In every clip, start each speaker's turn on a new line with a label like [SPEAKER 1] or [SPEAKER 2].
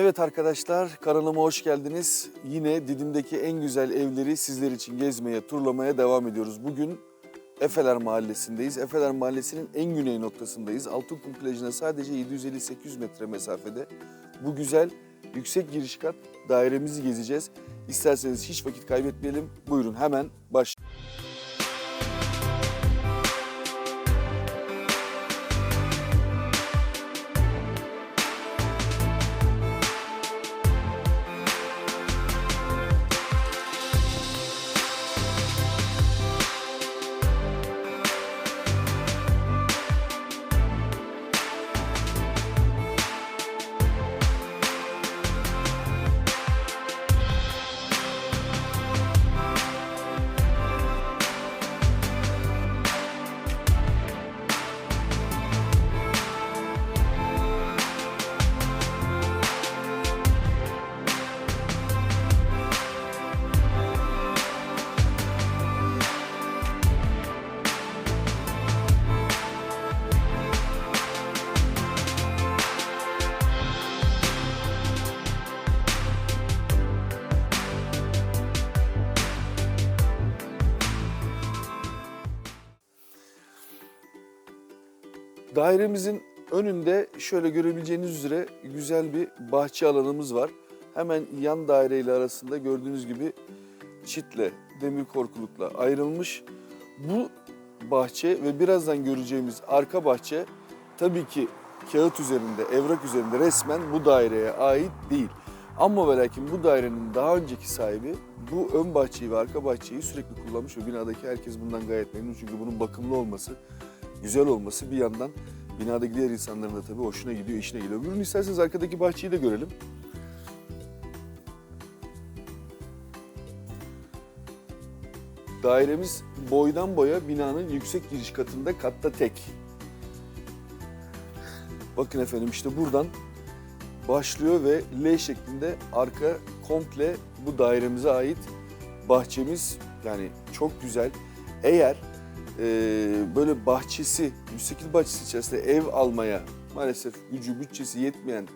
[SPEAKER 1] Evet arkadaşlar kanalıma hoş geldiniz. Yine Didim'deki en güzel evleri sizler için gezmeye, turlamaya devam ediyoruz. Bugün Efeler Mahallesi'ndeyiz. Efeler Mahallesi'nin en güney noktasındayız. Altınkum plajına sadece 750-800 metre mesafede. Bu güzel yüksek giriş kat dairemizi gezeceğiz. İsterseniz hiç vakit kaybetmeyelim. Buyurun hemen baş. Dairemizin önünde şöyle görebileceğiniz üzere güzel bir bahçe alanımız var. Hemen yan daireyle arasında gördüğünüz gibi çitle, demir korkulukla ayrılmış. Bu bahçe ve birazdan göreceğimiz arka bahçe tabii ki kağıt üzerinde, evrak üzerinde resmen bu daireye ait değil. Ama ve lakin bu dairenin daha önceki sahibi bu ön bahçeyi ve arka bahçeyi sürekli kullanmış ve binadaki herkes bundan gayet memnun. Çünkü bunun bakımlı olması, güzel olması bir yandan binadaki diğer insanların da tabii hoşuna gidiyor, işine geliyor. Buyurun isterseniz arkadaki bahçeyi de görelim. Dairemiz boydan boya binanın yüksek giriş katında katta tek. Bakın efendim işte buradan başlıyor ve L şeklinde arka komple bu dairemize ait bahçemiz yani çok güzel. Eğer e, böyle bahçesi, müstakil bahçesi içerisinde ev almaya maalesef gücü bütçesi yetmeyen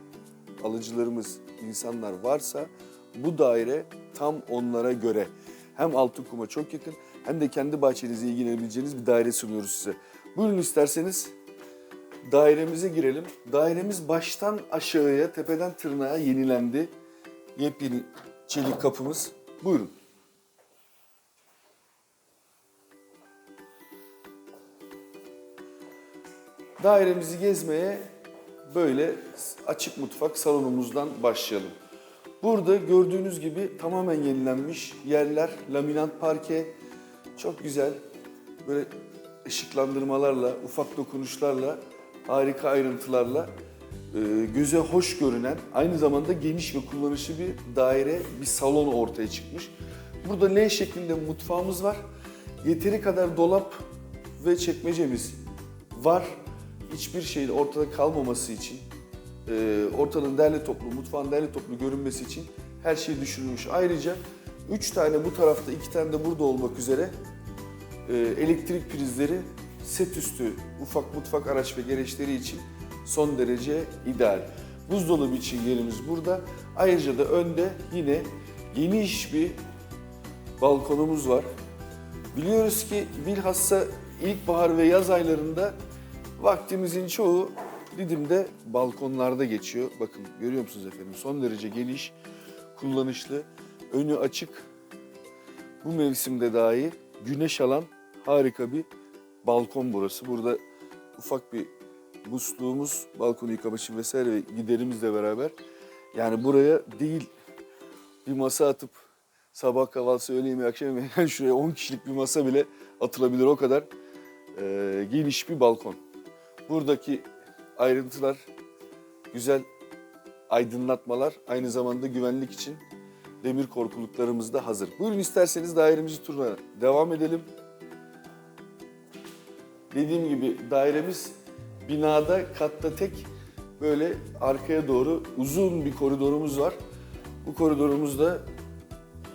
[SPEAKER 1] alıcılarımız, insanlar varsa bu daire tam onlara göre. Hem Altınkum'a çok yakın hem de kendi bahçenizle ilgilenebileceğiniz bir daire sunuyoruz size. Buyurun isterseniz dairemize girelim. Dairemiz baştan aşağıya, tepeden tırnağa yenilendi. Yepyeni çelik kapımız. Buyurun. Dairemizi gezmeye böyle açık mutfak salonumuzdan başlayalım. Burada gördüğünüz gibi tamamen yenilenmiş yerler, laminat parke, çok güzel böyle ışıklandırmalarla, ufak dokunuşlarla, harika ayrıntılarla e, göze hoş görünen, aynı zamanda geniş ve kullanışlı bir daire, bir salon ortaya çıkmış. Burada L şeklinde mutfağımız var. Yeteri kadar dolap ve çekmecemiz var. Hiçbir şeyin ortada kalmaması için, e, ortanın derli toplu, mutfağın derli toplu görünmesi için her şey düşünülmüş. Ayrıca 3 tane bu tarafta, 2 tane de burada olmak üzere e, elektrik prizleri set üstü ufak mutfak araç ve gereçleri için son derece ideal. Buzdolabı için yerimiz burada. Ayrıca da önde yine geniş bir balkonumuz var. Biliyoruz ki bilhassa ilkbahar ve yaz aylarında vaktimizin çoğu Didim'de balkonlarda geçiyor. Bakın görüyor musunuz efendim? Son derece geniş, kullanışlı, önü açık. Bu mevsimde dahi güneş alan harika bir balkon burası. Burada ufak bir musluğumuz, balkonu yıkamak için vesaire ve giderimizle beraber. Yani buraya değil bir masa atıp sabah kahvaltısı, öğle yemeği, akşam yemeği yani şuraya 10 kişilik bir masa bile atılabilir o kadar e, geniş bir balkon. Buradaki ayrıntılar, güzel aydınlatmalar aynı zamanda güvenlik için demir korkuluklarımız da hazır. Buyurun isterseniz dairemizi turuna devam edelim. Dediğim gibi dairemiz binada katta tek böyle arkaya doğru uzun bir koridorumuz var. Bu koridorumuzda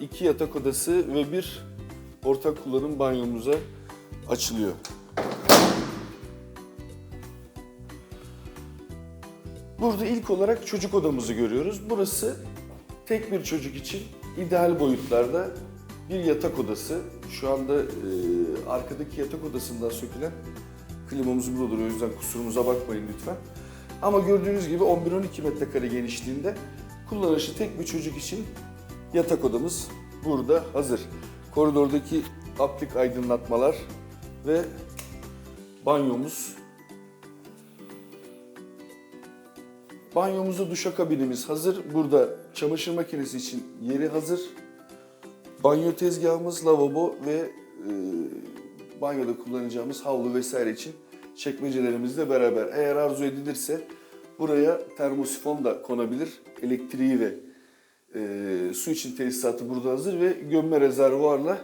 [SPEAKER 1] iki yatak odası ve bir ortak kullanım banyomuza açılıyor. Burada ilk olarak çocuk odamızı görüyoruz. Burası tek bir çocuk için ideal boyutlarda bir yatak odası. Şu anda e, arkadaki yatak odasından sökülen klimamız burada duruyor. O yüzden kusurumuza bakmayın lütfen. Ama gördüğünüz gibi 11-12 metrekare genişliğinde kullanışlı tek bir çocuk için yatak odamız burada hazır. Koridordaki aplik aydınlatmalar ve banyomuz. Banyomuzda duşakabinimiz hazır. Burada çamaşır makinesi için yeri hazır. Banyo tezgahımız, lavabo ve e, banyoda kullanacağımız havlu vesaire için çekmecelerimizle beraber. Eğer arzu edilirse buraya termosifon da konabilir. Elektriği ve e, su için tesisatı burada hazır ve gömme rezervuarla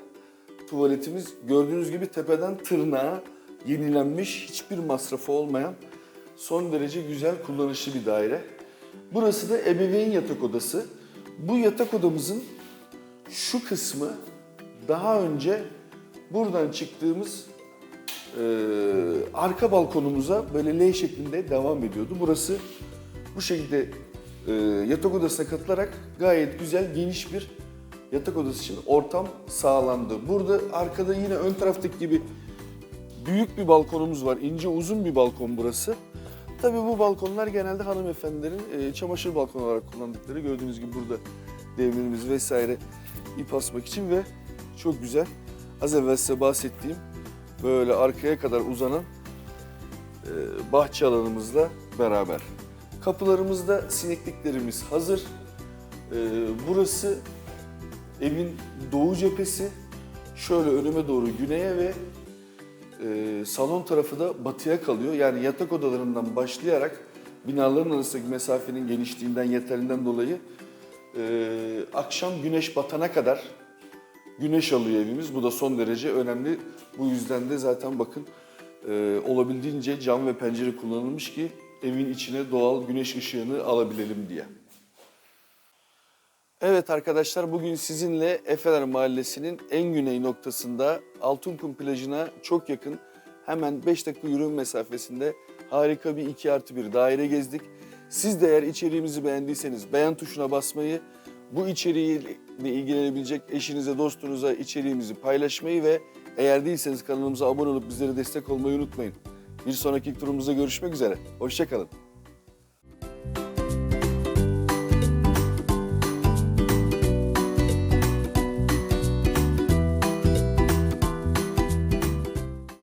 [SPEAKER 1] tuvaletimiz gördüğünüz gibi tepeden tırnağa yenilenmiş, hiçbir masrafı olmayan son derece güzel kullanışlı bir daire. Burası da ebeveyn yatak odası. Bu yatak odamızın şu kısmı daha önce buradan çıktığımız e, arka balkonumuza böyle L şeklinde devam ediyordu. Burası bu şekilde e, yatak odasına katılarak gayet güzel geniş bir yatak odası için ortam sağlandı. Burada arkada yine ön taraftaki gibi büyük bir balkonumuz var. İnce uzun bir balkon burası. Tabii bu balkonlar genelde hanımefendilerin e, çamaşır balkonu olarak kullandıkları. Gördüğünüz gibi burada demirimiz vesaire ip asmak için ve çok güzel. Az evvel size bahsettiğim böyle arkaya kadar uzanan e, bahçe alanımızla beraber. Kapılarımızda sinekliklerimiz hazır. E, burası evin doğu cephesi. Şöyle önüme doğru güneye ve e, salon tarafı da batıya kalıyor. Yani yatak odalarından başlayarak binaların arasındaki mesafenin genişliğinden, yeterliğinden dolayı e, akşam güneş batana kadar güneş alıyor evimiz. Bu da son derece önemli. Bu yüzden de zaten bakın e, olabildiğince cam ve pencere kullanılmış ki evin içine doğal güneş ışığını alabilelim diye. Evet arkadaşlar bugün sizinle Efeler Mahallesi'nin en güney noktasında Altınkum plajına çok yakın hemen 5 dakika yürüme mesafesinde harika bir 2 artı bir daire gezdik. Siz de eğer içeriğimizi beğendiyseniz beğen tuşuna basmayı, bu içeriğiyle ilgilenebilecek eşinize, dostunuza içeriğimizi paylaşmayı ve eğer değilseniz kanalımıza abone olup bizlere destek olmayı unutmayın. Bir sonraki turumuzda görüşmek üzere. Hoşçakalın.